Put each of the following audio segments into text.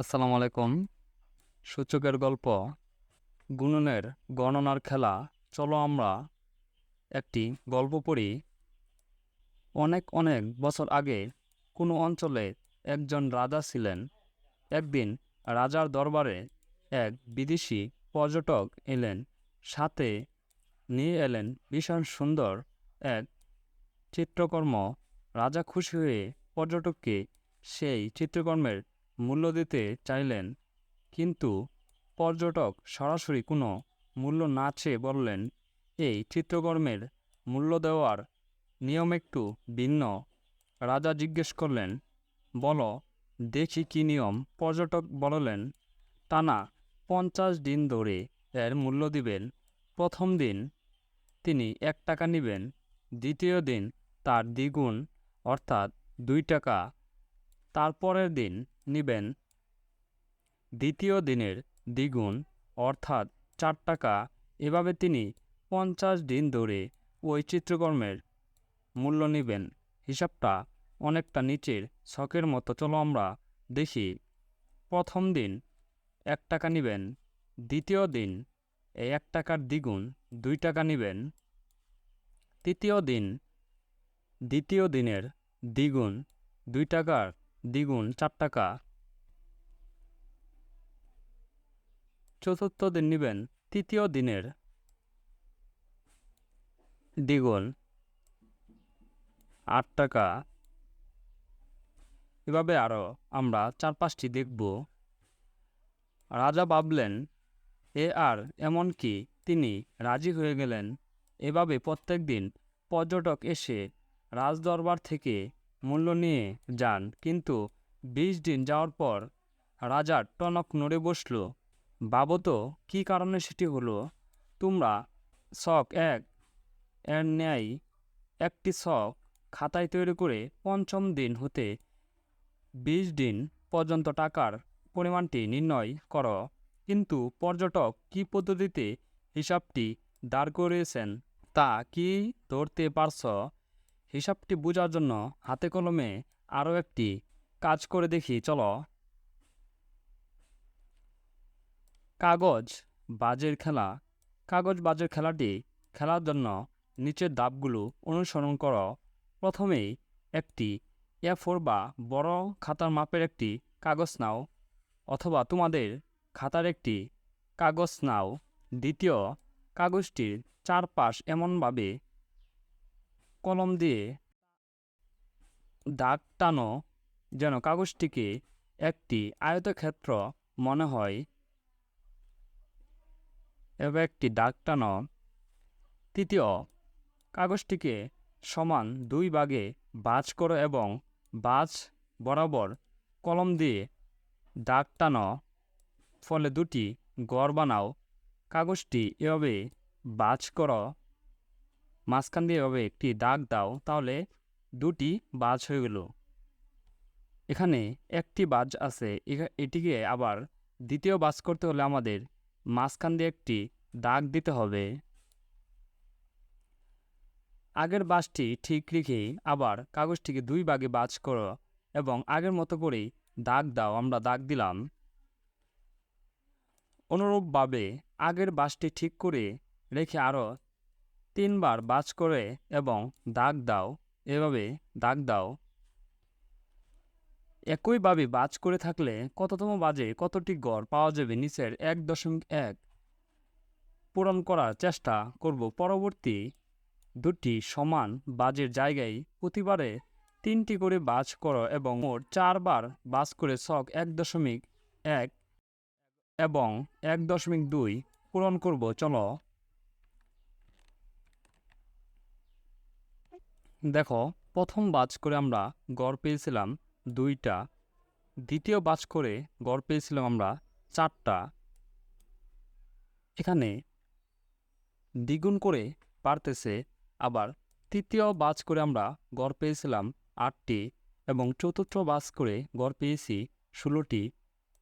আসসালামু আলাইকুম। সূচকের গল্প গুণনের গণনার খেলা। চলো আমরা একটি গল্প পড়ি। অনেক অনেক বছর আগে কোনো অঞ্চলে একজন রাজা ছিলেন। একদিন রাজার দরবারে এক বিদেশি পর্যটক এলেন। সাথে নিয়ে এলেন ভীষণ সুন্দর এক চিত্রকর্ম। রাজা খুশি হয়ে পর্যটককে সেই চিত্রকর্মের মূল্য দিতে চাইলেন, কিন্তু পর্যটক সরাসরি কোনো মূল্য না চেয়ে বললেন, এই চিত্রকর্মের মূল্য দেওয়ার নিয়ম একটু ভিন্ন। রাজা জিজ্ঞেস করলেন, বল, দেখি কি নিয়ম? পর্যটক বললেন, টানা পঞ্চাশ দিন ধরে এর মূল্য দিবেন। প্রথম দিন তিনি এক টাকা নেবেন, দ্বিতীয় দিন তার দ্বিগুণ, অর্থাৎ দুই টাকা। তারপরের দিন নেবেন। দ্বিতীয় দিনের দ্বিগুণ, অর্থাৎ চার টাকা। এভাবে তিনি পঞ্চাশ দিন ধরে ওই চিত্রকর্মের মূল্য নেবেন। হিসাবটা অনেকটা নিচের ছকের মতো। চলো আমরা দেখি। প্রথম দিন এক টাকা নেবেন, দ্বিতীয় দিন এক টাকার দ্বিগুণ, দুই টাকা নেবেন। তৃতীয় দিন, দ্বিতীয় দিনের দ্বিগুণ, দুই টাকার দ্বিগুণ, চার টাকা। চতুর্থ দিন নেবেন, তৃতীয় দিনের। দ্বিগুণ। আট টাকা। এভাবে আরও আমরা চার পাঁচটি দেখব। রাজা ভাবলেন, এ আর এমন কি? তিনি রাজি হয়ে গেলেন। এভাবে প্রত্যেক দিন পর্যটক এসে রাজদরবার থেকে মূল্য নিয়ে যান। কিন্তু বিশ দিন যাওয়ার পর রাজার টনক নড়ে বসল। বাবু তো, কী কারণে সেটি হলো? তোমরা শখ এক, এর ন্যায় একটি শখ খাতায় তৈরি করে পঞ্চম দিন হতে বিশ দিন পর্যন্ত টাকার পরিমাণটি নির্ণয় করো। কিন্তু পর্যটক কী পদ্ধতিতে হিসাবটি দাঁড় করিয়েছেন তা কি ধরতে পারছ? হিসাবটি বোঝার জন্য হাতে কলমে আরও একটি কাজ করে দেখি, চলো। কাগজ, বাজের খেলা। কাগজ, বাজের খেলাটি খেলার জন্য নিচের ধাপগুলো অনুসরণ করো। প্রথমেই একটি এ ফোর বা বড় খাতার মাপের একটি কাগজ নাও, অথবা তোমাদের খাতার একটি কাগজ নাও। দ্বিতীয়, কাগজটির চারপাশ এমনভাবে কলম দিয়ে দাগ টানো, যেন কাগজটিকে একটি আয়তক্ষেত্র মনে হয়। এবার একটি দাগ টানো। তৃতীয়, কাগজটিকে সমান দুই ভাগে বাজ করো এবং বাজ বরাবর কলম দিয়ে দাগ টানো। ফলে দুটি গড় বানাও। কাগজটি এভাবে বাজ করো। মাঝখান দিয়ে এভাবে একটি দাগ দাও, তাহলে দুটি বাজ হয়ে গেল। এখানে একটি বাজ আছে। এটিকে আবার দ্বিতীয় বাজ করতে হলে আমাদের মাঝখান দিয়ে একটি দাগ দিতে হবে। আগের বাসটি ঠিক রেখে আবার কাগজটিকে দুই ভাগে বাজ করো এবং আগের মতো করেই দাগ দাও, আমরা দাগ দিলাম। অনুরূপভাবে আগের বাসটি ঠিক করে রেখে আরও তিনবার বাজ করে এবং দাগ দাও, এভাবে দাগ দাও। একইভাবে বাজ করে থাকলে কততম বাজে কতটি গড় পাওয়া যাবে নিচের এক দশমিক এক? পূরণ করার চেষ্টা করব। পরবর্তী দুটি সমান বাজের জায়গায় প্রতিবারে তিনটি করে বাজ করো এবং মোট চারবার বাজ করে ছক এক দশমিক এক এবং এক দশমিক দুই পূরণ করব। চলো। দেখো, প্রথম বাজ করে আমরা গড় পেয়েছিলাম দুইটা, দ্বিতীয় বাজ করে গড় পেয়েছিলাম আমরা চারটা। এখানে দ্বিগুণ করে বাড়তেছে, আবার তৃতীয় বাজ করে আমরা গড় পেয়েছিলাম আটটি এবং চতুর্থ বাস করে গড় পেয়েছি ষোলোটি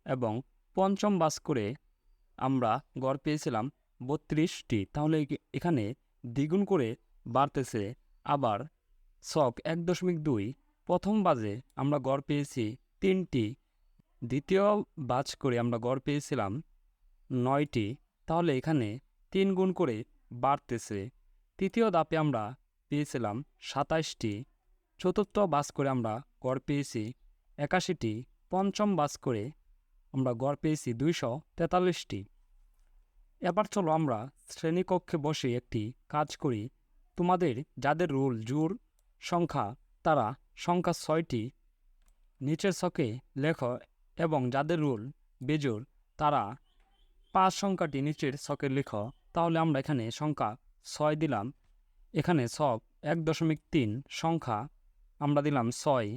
এবং পঞ্চম বাস করে আমরা গড় পেয়েছিলাম বত্রিশটি। তাহলে এখানে দ্বিগুণ করে বাড়তেছে, আবার ছক এক দশমিক দুই প্রথম বাজে আমরা গড় পেয়েছি তিনটি, দ্বিতীয় বাজ করে আমরা গড় পেয়েছিলাম নয়টি, তাহলে এখানে তিন গুণ করে বাড়তেছে। তৃতীয় দাপে আমরা পেয়েছিলাম সাতাইশটি, চতুর্থ বাস করে আমরা গড় পেয়েছি একাশিটি, পঞ্চম বাস করে আমরা গড় পেয়েছি দুইশো তেতাল্লিশটি। এবার চলো আমরা শ্রেণীকক্ষে বসে একটি কাজ করি। তোমাদের যাদের রুল, জোর, সংখ্যা, তারা সংখ্যা ছয়টি। নিচের ছকে লেখ এবং যাদের রুল বেজোর তারা পাঁচ সংখ্যাটি নিচের ছকে লেখ। তাহলে আমরা এখানে সংখ্যা ছয় দিলাম। এখানে ছক এক দশমিক তিন সংখ্যা আমরা দিলাম ছয়।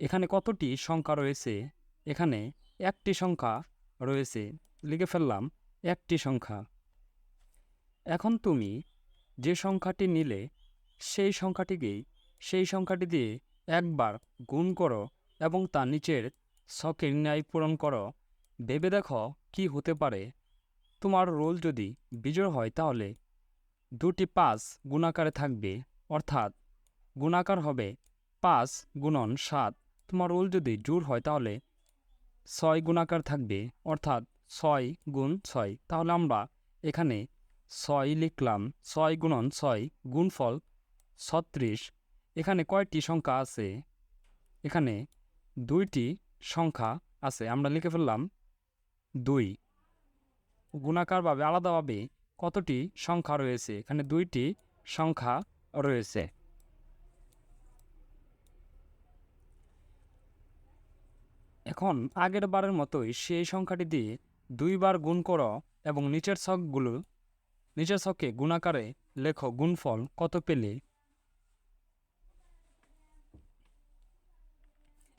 এখানে কতটি সংখ্যা রয়েছে? এখানে একটি সংখ্যা রয়েছে। লিখে ফেললাম একটি সংখ্যা। এখন তুমি যে সংখ্যাটি নিলে, সেই সংখ্যাটিকেই সেই সংখ্যাটি দিয়ে একবার গুণ করো এবং তার নিচের ছকের ন্যায় পূরণ করো। ভেবে দেখো কি হতে পারে। তোমার রোল যদি বিজয় হয় তাহলে দুটি পাঁচ গুণাকারে থাকবে, অর্থাৎ গুণাকার হবে পাঁচ গুণন সাত। তোমার রোল যদি জোর হয় তাহলে ছয় গুণাকার থাকবে, অর্থাৎ ছয় গুণ ছয়। তাহলে আমরা এখানে ছয় লিখলাম, ছয় গুণন ছয় গুণফল ছত্রিশ এখানে কয়টি সংখ্যা আছে? এখানে দুইটি সংখ্যা আছে। আমরা লিখে ফেললাম দুই। গুণাকারভাবে, আলাদাভাবে কতটি সংখ্যা রয়েছে? এখানে দুইটি সংখ্যা রয়েছে। এখন আগের বারের মতোই সেই সংখ্যাটি দিয়ে দুইবার গুণ করো এবং নিচের ছকগুলো, নিচের ছকে গুণাকারে লেখো, গুণফল কত পেলে?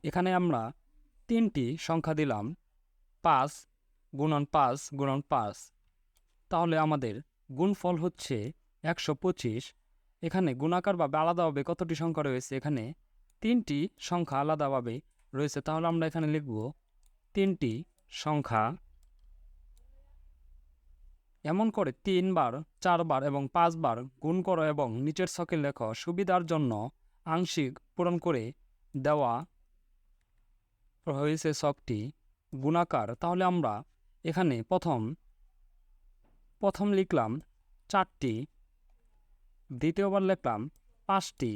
এখানে আমরা তিনটি সংখ্যা দিলাম। পাঁচ গুণন পাঁচ গুণন পাঁচ। তাহলে আমাদের গুণফল হচ্ছে একশো পঁচিশ। এখানে গুণাকারভাবে আলাদাভাবে কতটি সংখ্যা রয়েছে? এখানে তিনটি সংখ্যা আলাদাভাবে রয়েছে। তাহলে আমরা এখানে লিখব তিনটি সংখ্যা। এমন করে তিনবার, চারবার এবং পাঁচবার গুণ করো এবং নিচের ছকে লেখ সুবিধার জন্য আংশিক পূরণ করে দেওয়া হয়েছে ছকটি গুণাকার, তাহলে আমরা এখানে প্রথম প্রথম লিখলাম চারটি, দ্বিতীয়বার লিখলাম পাঁচটি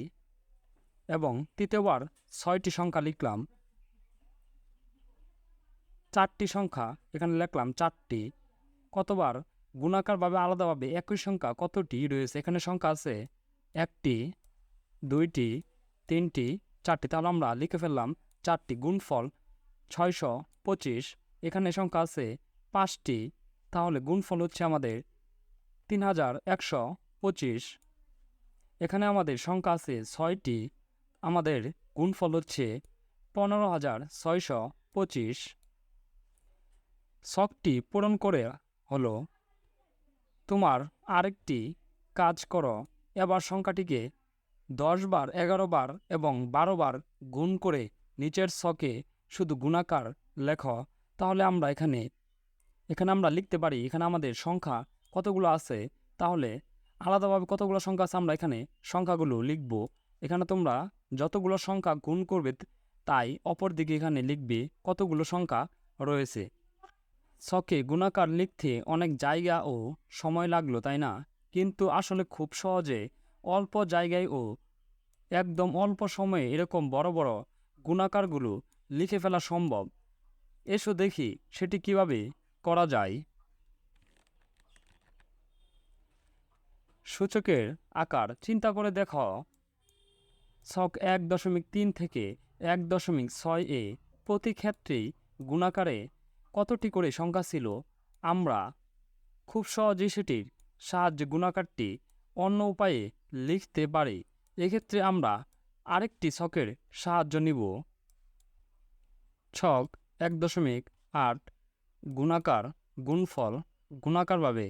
এবং তৃতীয়বার ছয়টি সংখ্যা লিখলাম চারটি সংখ্যা। এখানে লিখলাম চারটি। কতবার? গুণাকারভাবে আলাদাভাবে একই সংখ্যা কতটি রয়েছে? এখানে সংখ্যা আছে একটি, দুইটি, তিনটি, চারটি। তাহলে আমরা লিখে ফেললাম চারটি গুণফল, ছয়শো পঁচিশ, এখানে সংখ্যা আছে পাঁচটি, তাহলে গুণফল হচ্ছে আমাদের তিন হাজার একশো পঁচিশ। এখানে আমাদের সংখ্যা আছে ছয়টি, আমাদের গুণফল হচ্ছে পনেরো হাজার ছয়শো পঁচিশ। ছকটি পূরণ করে হলো, তোমার আরেকটি কাজ করো, এবার সংখ্যাটিকে দশ বার, এগারো বার এবং বারো বার গুণ করে নিচের ছকে শুধু গুণাকার লেখ, তাহলে আমরা এখানে এখানে আমরা লিখতে পারি, এখানে আমাদের সংখ্যা কতগুলো আছে? তাহলে আলাদাভাবে কতগুলো সংখ্যা আছে আমরা এখানে সংখ্যাগুলো লিখব। এখানে তোমরা যতগুলো সংখ্যা গুণ করবে তাই অপর দিকে এখানে লিখবে কতগুলো সংখ্যা রয়েছে। ছকে গুণাকার লিখতে অনেক জায়গা ও সময় লাগল, তাই না? কিন্তু আসলে খুব সহজে অল্প জায়গায় ও একদম অল্প সময়ে এরকম বড় বড় গুণাকারগুলো লিখে ফেলা সম্ভব। এসো দেখি সেটি কীভাবে করা যায়। সূচকের আকার চিন্তা করে দেখো। ছক এক দশমিক তিন থেকে এক দশমিক ছয় এ প্রতি ক্ষেত্রেই গুণাকারে কতটি করে সংখ্যা ছিল? আমরা খুব সহজেই সেটির সাহায্যে গুণাকারটি অন্য উপায়ে লিখতে পারি। এক্ষেত্রে আমরা আরেকটি ছকের সাহায্য নিব। ছক এক দশমিক আট গুণাকার গুণফল গুণাকারভাবে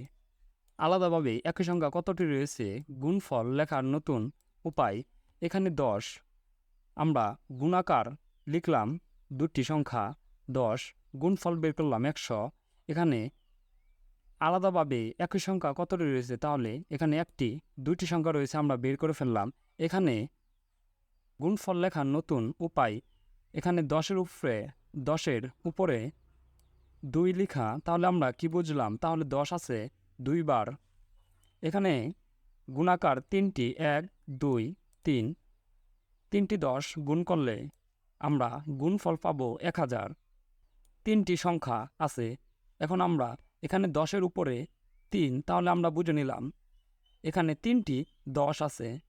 আলাদাভাবে একই সংখ্যা কতটি রয়েছে? গুণফল লেখার নতুন উপায় এখানে দশ। আমরা গুণাকার লিখলাম দুটি সংখ্যা, দশ গুণফল বের করলাম একশো। এখানে আলাদাভাবে একই সংখ্যা কতটি রয়েছে তাহলে এখানে একটি, দুইটি সংখ্যা রয়েছে আমরা বের করে ফেললাম। এখানে গুণফল লেখার নতুন উপায়। এখানে দশের উপরে দশের উপরে দুই লেখা, তাহলে আমরা কি বুঝলাম? তাহলে দশ আছে দুইবার এখানে গুণাকার তিনটি, এক, দুই, তিন। তিনটি দশ গুণ করলে আমরা গুণফল পাবো এক হাজার। তিনটি সংখ্যা আছে। এখন আমরা এখানে দশের উপরে তিন, তাহলে আমরা বুঝে নিলাম। এখানে তিনটি দশ আছে।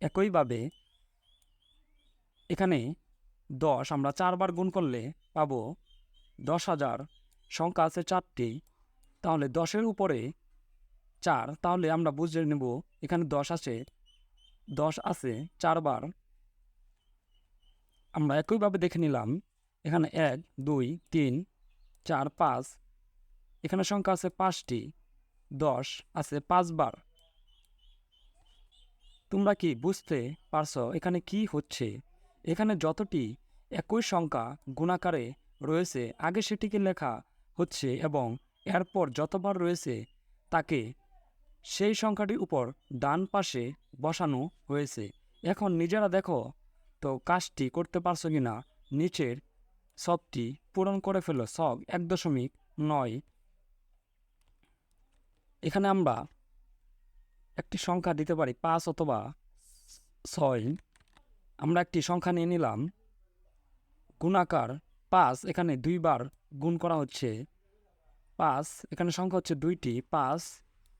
একইভাবে এখানে দশ আমরা চারবার গুণ করলে পাব দশ হাজার। সংখ্যা আছে চারটি। তাহলে দশের উপরে চার, তাহলে আমরা বুঝে নেব এখানে দশ আছে। দশ আছে চারবার। আমরা একইভাবে দেখে নিলাম, এখানে এক, দুই, তিন, চার, পাঁচ। এখানে সংখ্যা আছে পাঁচটি। দশ আছে পাঁচবার। তোমরা কি বুঝতে পারছ এখানে কি হচ্ছে? এখানে যতটি একই সংখ্যা গুণাকারে রয়েছে, আগে সেটিকে লেখা হচ্ছে এবং এরপর যতবার রয়েছে, তাকে সেই সংখ্যাটির উপর ডান পাশে বসানো হয়েছে। এখন নিজেরা দেখো তো কাজটি করতে পারছ কি না নিচের সবটি পূরণ করে ফেলো সব এক দশমিক নয়। এখানে আমরা একটি সংখ্যা দিতে পারি, পাঁচ অথবা ছয়। আমরা একটি সংখ্যা নিয়ে নিলাম। গুণাকার পাঁচ এখানে দুইবার গুণ করা হচ্ছে। পাঁচ, এখানে সংখ্যা হচ্ছে দুইটি। পাঁচ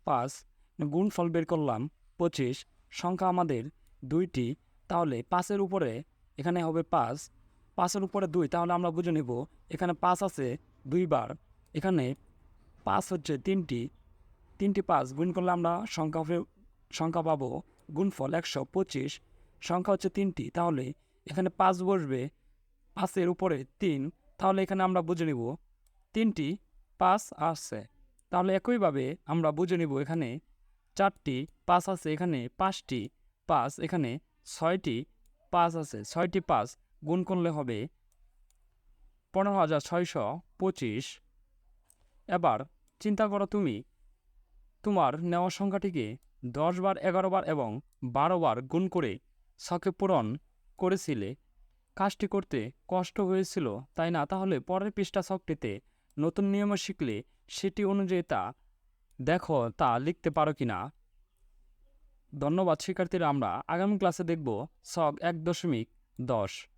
পাঁচ গুণফল বের করলাম, পঁচিশ। সংখ্যা আমাদের দুইটি, তাহলে পাঁচের উপরে এখানে হবে পাঁচ। পাঁচের উপরে দুই, তাহলে আমরা বুঝে নেব, এখানে পাঁচ আছে দুইবার। এখানে পাঁচ হচ্ছে তিনটি। তিনটি পাঁচ, গুণ করলে আমরা সংখ্যা সংখ্যা পাবো গুণফল একশো পঁচিশ। সংখ্যা হচ্ছে তিনটি, তাহলে এখানে পাঁচ বসবে, পাঁচের উপরে তিন, তাহলে এখানে আমরা বুঝে নিব তিনটি পাঁচ আসছে। তাহলে একইভাবে আমরা বুঝে নিব এখানে চারটি পাঁচ আছে, এখানে পাঁচটি পাঁচ, এখানে ছয়টি পাঁচ আছে, ছয়টি পাঁচ গুণ করলে হবে পনেরো হাজার ছয়শো পঁচিশ। এবার চিন্তা করো তুমি, তোমার নেওয়া সংখ্যাটিকে দশ বার, এগারো বার এবং বারো বার গুণ করে ছকে পূরণ করেছিলে। কাজটি করতে কষ্ট হয়েছিল, তাই না? তাহলে পরের পৃষ্ঠা শখটিতে নতুন নিয়ম শিখলে সেটি অনুযায়ী তা দেখো, তা লিখতে পারো কি না? ধন্যবাদ, শিক্ষার্থীরা। আমরা আগামী ক্লাসে দেখব সব এক দশমিক দশ।